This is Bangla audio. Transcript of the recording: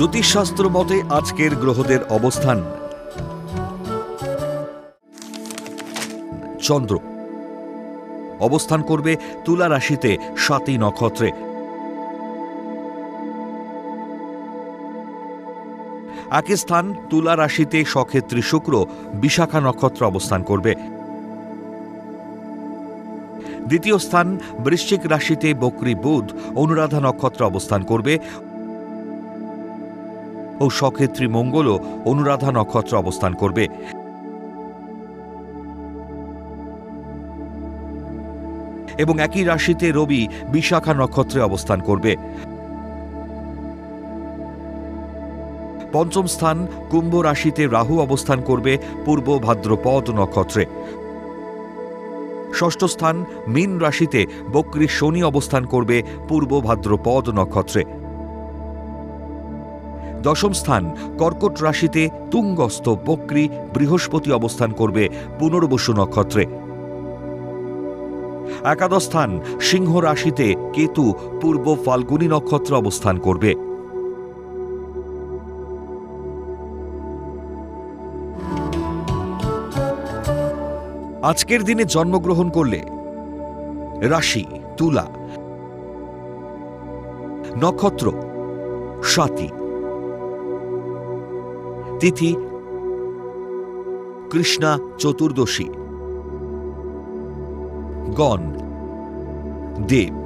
জ্যোতিষশাস্ত্র মতে আজকের গ্রহদের অবস্থান। চন্দ্র। অবস্থান করবে তুলা রাশিতে সাতই নক্ষত্রে। একই স্থান তুলা রাশিতে সক্ষেত্রী শুক্র বিশাখা নক্ষত্র অবস্থান করবে। দ্বিতীয় স্থান বৃশ্চিক রাশিতে বকরি বুধ অনুরাধা নক্ষত্র অবস্থান করবে। ও সক্ষেত্রী মঙ্গলও অনুরাধা নক্ষত্র অবস্থান করবে। এবং একই রাশিতে রবি বিশাখা নক্ষত্রে অবস্থান করবে। পঞ্চম স্থান কুম্ভ রাশিতে রাহু অবস্থান করবে পূর্ব ভাদ্রপদ নক্ষত্রে। ষষ্ঠ স্থান মীন রাশিতে বক্রী শনি অবস্থান করবে পূর্ব ভাদ্রপদ নক্ষত্রে। দশম স্থান, কর্কট রাশিতে তুঙ্গস্থ বক্রী বৃহস্পতি অবস্থান করবে পুনর্বসু নক্ষত্রে। একাদশ স্থান, সিংহ রাশিতে কেতু, পূর্ব ফাল্গুনী নক্ষত্র অবস্থান করবে। আজকের দিনে জন্মগ্রহণ করলে রাশি, তুলা, নক্ষত্র স্বাতি তিথি কৃষ্ণা চতুর্দশী। গণ। দেব।